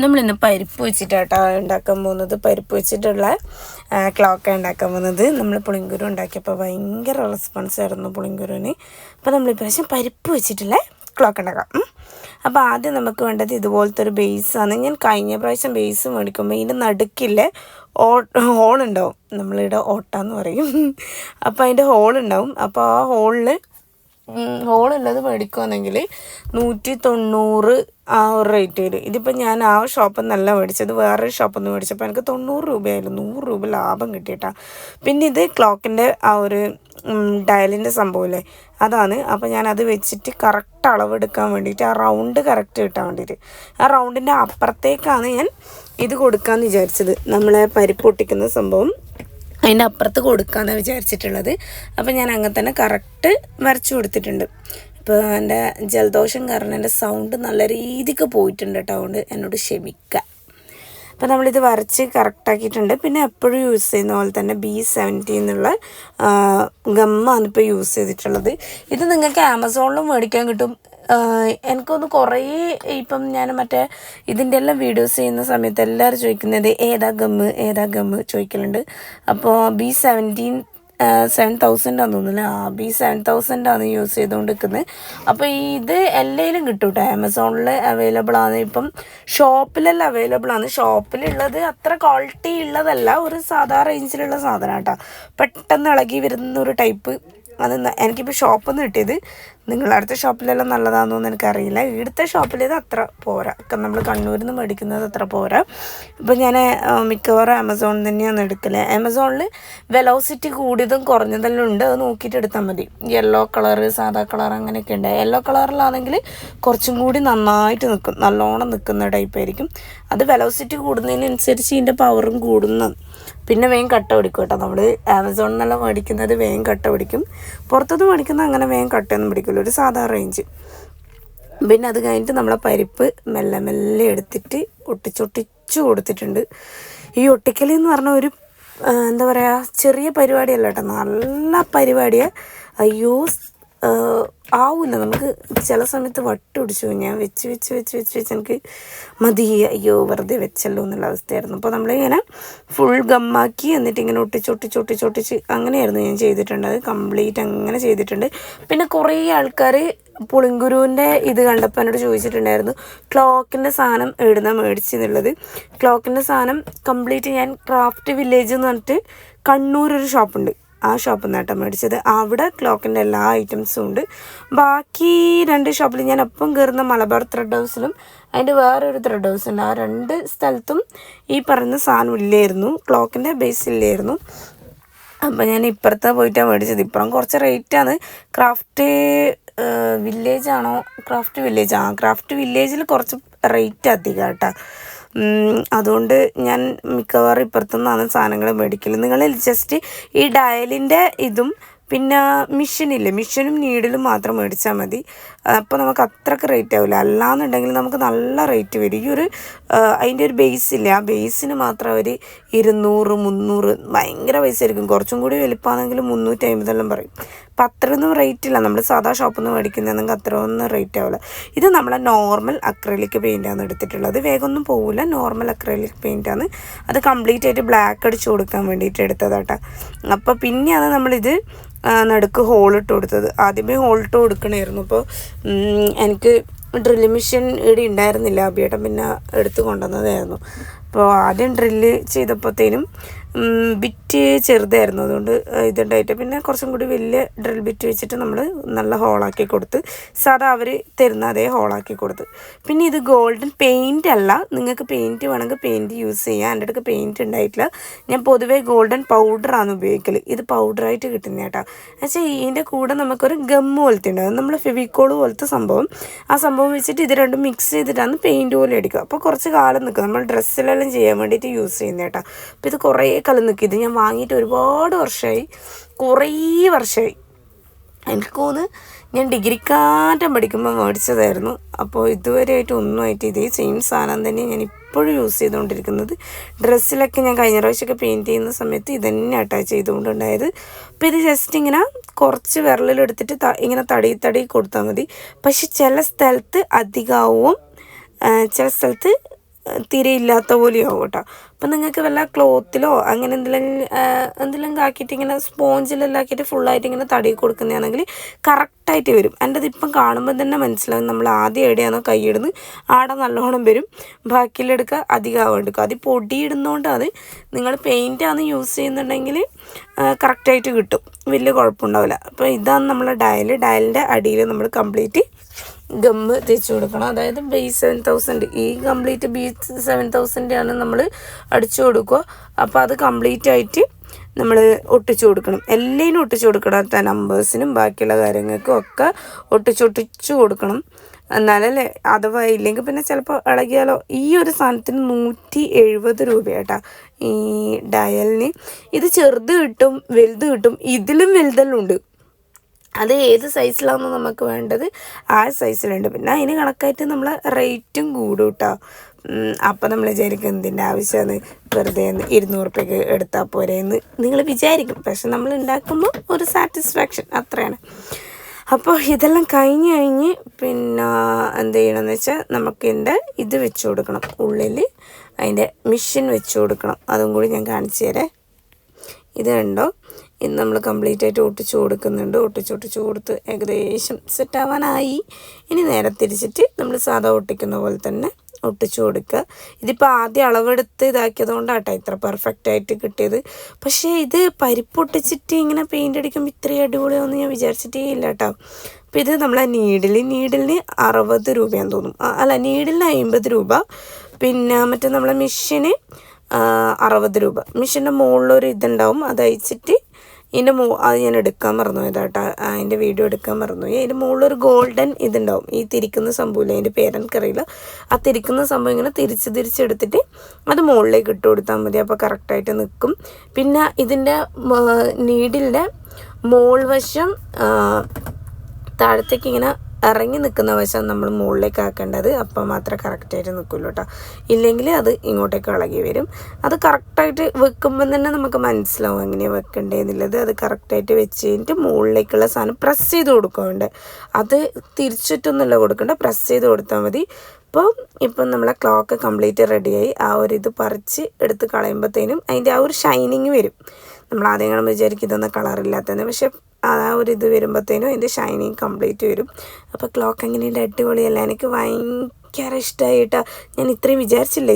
നമ്മളിന്ന് പരിപ്പ് വെച്ചിട്ടാട്ടോ ഉണ്ടാക്കാൻ പോകുന്നത്. പരിപ്പ് വെച്ചിട്ടുള്ള ക്ലോക്ക ഉണ്ടാക്കാൻ പോകുന്നത്. നമ്മൾ പുളിങ്കുരു ഉണ്ടാക്കിയപ്പോൾ ഭയങ്കര റെസ്പോൺസ് ആയിരുന്നു പുളിങ്കുരുവിന് അപ്പോൾ നമ്മൾ ഇപ്രാവശ്യം പരിപ്പ് വെച്ചിട്ടുള്ള ക്ലോക്ക് ഉണ്ടാക്കാം. അപ്പോൾ ആദ്യം നമുക്ക് വേണ്ടത് ഇതുപോലത്തെ ഒരു ബേസാണ് ഞാൻ കഴിഞ്ഞ പ്രാവശ്യം ബേസ് മേടിക്കുമ്പോൾ ഇതിന്റെ നടുക്കില്ലേ ഓ ഹോൾ ഉണ്ടാവും. നമ്മളിവിടെ ഓട്ടാന്ന് പറയും. അപ്പോൾ അതിന്റെ ഹോൾ ഉണ്ടാവും. അപ്പോൾ ആ ഹോളിൽ ഹോളുള്ളത് മേടിക്കുകയാണെങ്കിൽ നൂറ്റി തൊണ്ണൂറ് ആ ഒരു റേറ്റ് വരും ഇതിപ്പോൾ ഞാൻ ആ ഷോപ്പിൽ നിന്നല്ല മേടിച്ചത്. വേറൊരു ഷോപ്പിൽ നിന്ന് മേടിച്ചപ്പോൾ എനിക്ക് തൊണ്ണൂറ് രൂപയായിരുന്നു. നൂറ് രൂപ ലാഭം കിട്ടിയിട്ടാ. പിന്നെ ഇത് ക്ലോക്കിന്റെ ആ ഒരു ഡയലിന്റെ സംഭവമില്ലേ അതാണ്. അപ്പോൾ ഞാൻ അത് വെച്ചിട്ട് കറക്റ്റ് അളവെടുക്കാൻ വേണ്ടിയിട്ട് ആ റൗണ്ട് കറക്റ്റ് കിട്ടാൻ വേണ്ടിയിട്ട്. ആ റൗണ്ടിന്റെ അപ്പുറത്തേക്കാണ് ഞാൻ ഇത് കൊടുക്കാമെന്ന് വിചാരിച്ചത്. നമ്മളെ പരിപ്പ് പൊട്ടിക്കുന്ന സംഭവം. അതിന്റെ അപ്പുറത്ത് കൊടുക്കാമെന്നാണ് വിചാരിച്ചിട്ടുള്ളത്. അപ്പോൾ ഞാൻ അങ്ങനെ തന്നെ കറക്റ്റ് വരച്ചു കൊടുത്തിട്ടുണ്ട്. ഇപ്പോൾ എന്റെ ജലദോഷം കാരണം എന്റെ സൗണ്ട് നല്ല രീതിക്ക് പോയിട്ടുണ്ട് കേട്ടോ. അതുകൊണ്ട് എന്നോട് ക്ഷമിക്കുക അപ്പോൾ നമ്മളിത് വരച്ച് കറക്റ്റാക്കിയിട്ടുണ്ട് പിന്നെ എപ്പോഴും യൂസ് ചെയ്യുന്ന പോലെ തന്നെ ബി സെവന്റി എന്നുള്ള ഗമ്മാണ് ഇപ്പോൾ യൂസ് ചെയ്തിട്ടുള്ളത്. ഇത് നിങ്ങൾക്ക് ആമസോണിലും മേടിക്കാൻ കിട്ടും. എനിക്കൊന്ന് കുറേ ഇപ്പം ഞാൻ മറ്റേ ഇതിന്റെ എല്ലാം വീഡിയോസ് ചെയ്യുന്ന സമയത്ത് എല്ലാവരും ചോദിക്കുന്നത് ഏതാ ഗമ്മ് ഏതാ ഗമ്മ് ചോദിക്കലുണ്ട്. അപ്പോൾ ബി സെവന്റീൻ സെവൻ ആണെന്ന് തോന്നുന്നില്ല ആ ബി സെവൻ ആണ് യൂസ് ചെയ്തുകൊണ്ട് നിൽക്കുന്നത് അപ്പോൾ ഇത് എല്ലായിലും കിട്ടും കേട്ടോ ആമസോണിൽ അവൈലബിൾ ആണ്. ഇപ്പം ഷോപ്പിലെല്ലാം അവൈലബിൾ ആണ്. ഷോപ്പിലുള്ളത് അത്ര ക്വാളിറ്റി ഉള്ളതല്ല. ഒരു സാധാ റേഞ്ചിലുള്ള സാധനം കേട്ടോ പെട്ടെന്ന് ഇളകി വരുന്ന ഒരു ടൈപ്പ് അത് എനിക്കിപ്പോൾ ഷോപ്പിൽ നിന്ന് കിട്ടിയത് നിങ്ങളുടെ അടുത്ത ഷോപ്പിലെല്ലാം നല്ലതാണെന്നൊന്നും എനിക്കറിയില്ല. ഇവിടുത്തെ ഷോപ്പിലേത് അത്ര പോരാ. നമ്മൾ കണ്ണൂരിൽ നിന്ന് മേടിക്കുന്നത് അത്ര പോരാ. ഇപ്പം ഞാൻ മിക്കവാറും ആമസോണിൽ തന്നെയാണ് എടുക്കൽ. ആമസോണിൽ വെലോസിറ്റി കൂടിയതും കുറഞ്ഞതെല്ലാം ഉണ്ട്. അത് നോക്കിയിട്ട് എടുത്താൽ മതി. യെല്ലോ കളറ് സാധാ കളർ അങ്ങനെയൊക്കെ ഉണ്ട്. യെല്ലോ കളറിലാണെങ്കിൽ കുറച്ചും കൂടി നന്നായിട്ട് നിൽക്കും നല്ലോണം നിൽക്കുന്ന ടൈപ്പ് ആയിരിക്കും. അത് വെലോസിറ്റി കൂടുന്നതിനനുസരിച്ച് ഇതിന്റെ പവറും കൂടുന്നു. പിന്നെ വേഗം കട്ട പിടിക്കും കേട്ടോ. നമ്മൾ ആമസോണിൽ നിന്നെല്ലാം മേടിക്കുന്നത് വേഗം കട്ട പിടിക്കും. പുറത്തുനിന്ന് മേടിക്കുന്നത് അങ്ങനെ വേഗം കട്ടയൊന്നും ഒരു സാധാ റേഞ്ച് പിന്നെ അത് കഴിഞ്ഞിട്ട് നമ്മളെ പരിപ്പ് മെല്ലെ മെല്ലെ എടുത്തിട്ട് ഒട്ടിച്ചൊട്ടിച്ചു കൊടുത്തിട്ടുണ്ട്. ഈ ഒട്ടിക്കൽ എന്ന് പറഞ്ഞ ഒരു എന്താ പറയുക ചെറിയ പരിപാടിയല്ല കേട്ടോ. നല്ല പരിപാടിയാണ് അയ്യോ ആ, ആവൂല. നമുക്ക് ചില സമയത്ത് വട്ടുപിടിച്ചു. ഞാൻ വെച്ച് വെച്ച് വെച്ച് വെച്ച് വെച്ച് എനിക്ക് മതി അയ്യോ വെറുതെ വെച്ചല്ലോ എന്നുള്ള അവസ്ഥയായിരുന്നു. അപ്പോൾ നമ്മളിങ്ങനെ ഫുൾ ഗമ്മാക്കി എന്നിട്ട് ഇങ്ങനെ ഒട്ടിച്ച് ഒട്ടിച്ച് ഒട്ടിച്ച് ഒട്ടിച്ച് അങ്ങനെയായിരുന്നു ഞാൻ ചെയ്തിട്ടുണ്ട്. അത് കംപ്ലീറ്റ് അങ്ങനെ ചെയ്തിട്ടുണ്ട്. പിന്നെ കുറേ ആൾക്കാർ പുളിങ്കുരുവിന്റെ ഇത് കണ്ടപ്പോൾ എന്നോട് ചോദിച്ചിട്ടുണ്ടായിരുന്നു ക്ലോക്കിന്റെ സാധനം എവിടുന്ന മേടിച്ചെന്നുള്ളത് ക്ലോക്കിന്റെ സാധനം കംപ്ലീറ്റ് ഞാൻ ക്രാഫ്റ്റ് വില്ലേജ് എന്ന് പറഞ്ഞിട്ട് കണ്ണൂർ ഒരു ഷോപ്പുണ്ട് ആ ഷോപ്പിൽ നിന്നാട്ടോ മേടിച്ചത്. അവിടെ ക്ലോക്കിന്റെ എല്ലാ ഐറ്റംസും ഉണ്ട്. ബാക്കി രണ്ട് ഷോപ്പിൽ ഞാൻ ഒപ്പം കയറുന്ന മലബാർ ത്രെഡ് ഹൗസിലും അതിന്റെ വേറൊരു ത്രെഡ് ഹൗസ് ഉണ്ട്. ആ രണ്ട് സ്ഥലത്തും ഈ പറഞ്ഞ സാധനം ഇല്ലായിരുന്നു. ക്ലോക്കിന്റെ ബേസ് ഇല്ലായിരുന്നു. അപ്പം ഞാൻ ഇപ്പുറത്തെ പോയിട്ടാണ് മേടിച്ചത്. ഇപ്പുറം കുറച്ച് റേറ്റാണ് ക്രാഫ്റ്റ് വില്ലേജാണോ ക്രാഫ്റ്റ് വില്ലേജ് ആ. ക്രാഫ്റ്റ് വില്ലേജിൽ കുറച്ച് റേറ്റ് അധികം കേട്ടോ അതുകൊണ്ട് ഞാൻ മിക്കവാറും ഇപ്പുറത്തുനിന്നാണ് സാധനങ്ങൾ മേടിക്കൽ നിങ്ങൾ ജസ്റ്റ് ഈ ഡയലിന്റെ ഇതും പിന്നെ മിഷനില്ലേ മിഷനും നീഡിലും മാത്രം മേടിച്ചാൽ മതി. അപ്പോൾ നമുക്ക് അത്രയ്ക്ക് റേറ്റ് ആവില്ല. അല്ലാന്നുണ്ടെങ്കിൽ നമുക്ക് നല്ല റേറ്റ് വരും. ഈ ഒരു അതിന്റെ ഒരു ബേസ് ഇല്ല ആ ബേസിന് മാത്രം അവർ ഇരുന്നൂറ് മുന്നൂറ് ഭയങ്കര പൈസ ആയിരിക്കും. കുറച്ചും കൂടി വലിപ്പമാണെങ്കിൽ മുന്നൂറ്റി അമ്പതെല്ലാം പറയും. അപ്പം അത്രയൊന്നും റേറ്റ് ഇല്ല നമ്മൾ സാധാ ഷോപ്പിൽ നിന്ന് മേടിക്കുന്നതെങ്കിൽ അത്രയൊന്നും റേറ്റ് ആവില്ല ഇത് നമ്മൾ നോർമൽ അക്രലിക് പെയിന്റാണ് എടുത്തിട്ടുള്ളത്. വേഗമൊന്നും പോവില്ല നോർമൽ അക്രലിക് പെയിന്റാണ് അത് കംപ്ലീറ്റ് ആയിട്ട് ബ്ലാക്ക് അടിച്ചു കൊടുക്കാൻ വേണ്ടിയിട്ട് എടുത്തതാട്ടോ. അപ്പോൾ പിന്നെയാണ് നമ്മളിത് നടുക്ക് ഹോൾ ഇട്ട് കൊടുത്തത്. ആദ്യമേ ഹോൾ ഇട്ട് കൊടുക്കണമായിരുന്നു അപ്പോൾ എനിക്ക് ഡ്രില്ല് മെഷീൻ ഇവിടെ ഉണ്ടായിരുന്നില്ല. അബിയേട്ടൻ പിന്നെ എടുത്ത് കൊണ്ടുവന്നതായിരുന്നു. അപ്പോൾ ആദ്യം ഡ്രില്ല് ചെയ്തപ്പോഴത്തേനും ബിറ്റ് ചെറുതായിരുന്നു. അതുകൊണ്ട് ഇതുണ്ടായിട്ട്. പിന്നെ കുറച്ചും കൂടി വലിയ ഡ്രിൽ ബിറ്റ് വെച്ചിട്ട് നമ്മൾ നല്ല ഹോളാക്കി കൊടുത്ത് സാധാ അവർ തരുന്ന അതേ ഹോളാക്കി കൊടുത്ത്. പിന്നെ ഇത് ഗോൾഡൻ പെയിന്റ് അല്ല. നിങ്ങൾക്ക് പെയിന്റ് വേണമെങ്കിൽ പെയിന്റ് യൂസ് ചെയ്യാം. എന്റെ അടുക്ക് പെയിന്റ് ഉണ്ടായിട്ടില്ല. ഞാൻ പൊതുവേ ഗോൾഡൻ പൗഡറാണ് ഉപയോഗിക്കൽ ഇത് പൗഡറായിട്ട് കിട്ടുന്ന കേട്ടോ എന്നുവെച്ചാൽ ഇതിന്റെ കൂടെ നമുക്കൊരു ഗം പോലത്തെ ഉണ്ടാകും നമ്മൾ ഫെവിക്കോൾ പോലത്തെ സംഭവം. ആ സംഭവം വെച്ചിട്ട് ഇത് രണ്ടും മിക്സ് ചെയ്തിട്ടാണ് പെയിന്റ് പോലെ അടിക്കുക. അപ്പോൾ കുറച്ച് കാലം നിൽക്കും നമ്മൾ ഡ്രസ്സിലെല്ലാം ചെയ്യാൻ വേണ്ടിയിട്ട് യൂസ് ചെയ്യുന്ന കേട്ടോ അപ്പോൾ ഇത് കുറേ കാലം നിൽക്കും ഇത് ഞാൻ വാങ്ങിയിട്ട് ഒരുപാട് വർഷമായി കുറേ വർഷമായി എനിക്ക് തോന്നുന്നു ഞാൻ ഡിഗ്രിക്കാറ്റം പഠിക്കുമ്പോൾ മേടിച്ചതായിരുന്നു. അപ്പോൾ ഇതുവരെയായിട്ട് ഒന്നുമായിട്ട് ഇതേ സെയിം സാധനം തന്നെ ഞാൻ ഇപ്പോഴും യൂസ് ചെയ്തുകൊണ്ടിരിക്കുന്നത്. ഡ്രസ്സിലൊക്കെ ഞാൻ കഴിഞ്ഞ പ്രാവശ്യമൊക്കെ പെയിന്റ് ചെയ്യുന്ന സമയത്ത് ഇത് തന്നെ അറ്റാച്ച് ചെയ്തുകൊണ്ടുണ്ടായത്. അപ്പോൾ ഇത് ജസ്റ്റ് ഇങ്ങനെ കുറച്ച് വിരലിലെടുത്തിട്ട് ത ഇങ്ങനെ തടി തടി കൊടുത്താൽ മതി. പക്ഷെ ചില സ്ഥലത്ത് അധികമാവും ചില സ്ഥലത്ത് തിരയില്ലാത്ത പോലെയാവും കേട്ടോ. അപ്പം നിങ്ങൾക്ക് വല്ല ക്ലോത്തിലോ അങ്ങനെ എന്തെങ്കിലും എന്തെങ്കിലും ആക്കിയിട്ട് ഇങ്ങനെ സ്പോഞ്ചിലെല്ലാം ആക്കിയിട്ട് ഫുള്ളായിട്ട് ഇങ്ങനെ തടി കൊടുക്കുന്നതാണെങ്കിൽ കറക്റ്റായിട്ട് വരും. എന്റെ അതിപ്പം കാണുമ്പോൾ തന്നെ മനസ്സിലാവും നമ്മൾ ആദ്യം എവിടെയാണോ കൈയിടുന്നത്. ആടെ നല്ലോണം വരും. ബാക്കിയിലെടുക്കുക അധികം എടുക്കുക. അത് പൊടി അത് നിങ്ങൾ പെയിന്റാണ് യൂസ് ചെയ്യുന്നുണ്ടെങ്കിൽ കറക്റ്റായിട്ട് കിട്ടും. വലിയ കുഴപ്പമുണ്ടാവില്ല. അപ്പോൾ ഇതാണ് നമ്മളെ ഡയൽ ഡയലിന്റെ അടിയിൽ നമ്മൾ കംപ്ലീറ്റ് ഗമ്മ് തേച്ച് കൊടുക്കണം. അതായത് ബേസ് സെവൻ തൗസൻഡ് ഈ കംപ്ലീറ്റ് ബി സെവൻ തൗസൻഡ് ആണ് നമ്മൾ അടിച്ചു കൊടുക്കുക. അപ്പോൾ അത് കംപ്ലീറ്റ് ആയിട്ട് നമ്മൾ ഒട്ടിച്ചു കൊടുക്കണം. എല്ലാത്തിനും ഒട്ടിച്ചു കൊടുക്കണം. നമ്പേഴ്സിനും ബാക്കിയുള്ള കാര്യങ്ങൾക്കും ഒക്കെ ഒട്ടിച്ചൊട്ടിച്ചു കൊടുക്കണം. എന്നാലല്ലേ? അഥവാ ഇല്ലെങ്കിൽ പിന്നെ ചിലപ്പോൾ ഇളകിയാലോ? ഈ ഒരു സാധനത്തിന് നൂറ്റി എഴുപത് രൂപയാട്ടാ ഈ ഡയലിന് ഇത് ചെറുത് കിട്ടും വലുത് കിട്ടും. ഇതിലും വലുതെല്ലാം ഉണ്ട്. അത് ഏത് സൈസിലാണെന്ന് നമുക്ക് വേണ്ടത് ആ സൈസിലുണ്ട് പിന്നെ അതിന് കണക്കായിട്ട് നമ്മൾ റേറ്റും കൂടും കേട്ടോ അപ്പം നമ്മൾ വിചാരിക്കും എന്തിന്റെ ആവശ്യമാണ് വെറുതെ ഇരുന്നൂറ് റുപ്യക്ക് എടുത്താൽ പോരെ എന്ന്. നിങ്ങൾ വിചാരിക്കും. പക്ഷെ നമ്മൾ ഉണ്ടാക്കുമ്പോൾ ഒരു സാറ്റിസ്ഫാക്ഷൻ അത്രയാണ്. അപ്പോൾ ഇതെല്ലാം കഴിഞ്ഞ് കഴിഞ്ഞ് പിന്നെ എന്ത് ചെയ്യണമെന്ന് വെച്ചാൽ നമുക്കിന്റെ ഇത് വെച്ച് കൊടുക്കണം. ഉള്ളിൽ അതിന്റെ മിഷൻ വെച്ച് കൊടുക്കണം. അതും കൂടി ഞാൻ കാണിച്ചു തരാം. ഇത് കണ്ടോ? ഇന്ന് നമ്മൾ കംപ്ലീറ്റ് ആയിട്ട് ഒട്ടിച്ചു കൊടുക്കുന്നുണ്ട്. ഒട്ടിച്ച് ഒട്ടിച്ച് കൊടുത്ത് ഏകദേശം സെറ്റ് ആവാനായി. ഇനി നേരെ തിരിച്ചിട്ട് നമ്മൾ സാധാ ഒട്ടിക്കുന്ന പോലെ തന്നെ ഒട്ടിച്ചു കൊടുക്കുക. ഇതിപ്പോൾ ആദ്യം അളവെടുത്ത് ഇതാക്കിയത് കൊണ്ടാട്ടോ ഇത്ര പെർഫെക്റ്റ് ആയിട്ട് കിട്ടിയത്. പക്ഷേ ഇത് പരിപ്പൊട്ടിച്ചിട്ട് ഇങ്ങനെ പെയിന്റ് അടിക്കുമ്പോൾ ഇത്രയും അടിപൊളിയാണെന്ന് ഞാൻ വിചാരിച്ചിട്ടേ ഇല്ല കേട്ടോ അപ്പോൾ ഇത് നമ്മളെ നീഡിൽ നീഡിലിന് അറുപത് രൂപയാന്ന് തോന്നും അല്ല നീഡിലിന് അമ്പത് രൂപ. പിന്നെ മറ്റേ നമ്മളെ മെഷീന് അറുപത് രൂപ. മെഷീന്റെ മുകളിലൊരു ഇതുണ്ടാവും. അത് അയച്ചിട്ട് ഇതിന്റെ മൂ അത് ഞാൻ എടുക്കാൻ മറന്നു ഇതാട്ടാ അതിന്റെ വീഡിയോ എടുക്കാൻ മറന്നു അതിന്റെ മുകളിലൊരു ഗോൾഡൻ ഇതുണ്ടാവും. ഈ തിരിക്കുന്ന സംഭവമില്ല? അതിന്റെ പേരെനിക്കറിയില്ല. ആ തിരിക്കുന്ന സംഭവം ഇങ്ങനെ തിരിച്ച് തിരിച്ചെടുത്തിട്ട് അത് മുകളിലേക്ക് ഇട്ട് കൊടുത്താൽ മതി. അപ്പോൾ കറക്റ്റായിട്ട് നിൽക്കും. പിന്നെ ഇതിന്റെ നീഡിലിന്റെ മോൾ വശം താഴത്തേക്ക് ഇങ്ങനെ ഇറങ്ങി നിൽക്കുന്ന വശം നമ്മൾ മുകളിലേക്ക് ആക്കേണ്ടത് അപ്പം മാത്രമേ കറക്റ്റായിട്ട് നിൽക്കുള്ളൂ കേട്ടോ. ഇല്ലെങ്കിൽ അത് ഇങ്ങോട്ടേക്ക് ഇളകി വരും. അത് കറക്റ്റായിട്ട് വെക്കുമ്പം തന്നെ നമുക്ക് മനസ്സിലാവും എങ്ങനെയാണ് വെക്കേണ്ടതെന്നുള്ളത് അത് കറക്റ്റായിട്ട് വെച്ച് കഴിഞ്ഞിട്ട് മുകളിലേക്കുള്ള സാധനം പ്രസ് ചെയ്ത് കൊടുക്കുന്നുണ്ട്. അത് തിരിച്ചിട്ടൊന്നുമല്ല കൊടുക്കേണ്ട പ്രസ് ചെയ്ത് കൊടുത്താൽ മതി. അപ്പോൾ ഇപ്പം നമ്മളെ ക്ലോക്ക് കംപ്ലീറ്റ് റെഡിയായി ആ ഒരു ഇത് പറിച്ച് എടുത്ത് കളയുമ്പോഴത്തേനും അതിന്റെ ആ ഒരു ഷൈനിങ് വരും. നമ്മൾ ആദ്യം വിചാരിക്കും ഇതൊന്നും കളറില്ലാത്തതെന്ന് പക്ഷെ ആ ഒരു ഇത് വരുമ്പോഴത്തേനും അതിന്റെ ഷൈനിങ് കംപ്ലീറ്റ് വരും. അപ്പോൾ ക്ലോക്ക് എങ്ങനെയുണ്ട്? അടിപൊളിയല്ല? എനിക്ക് ഭയങ്കര ഇഷ്ടമായിട്ടാണ് ഞാൻ ഇത്രയും വിചാരിച്ചില്ല?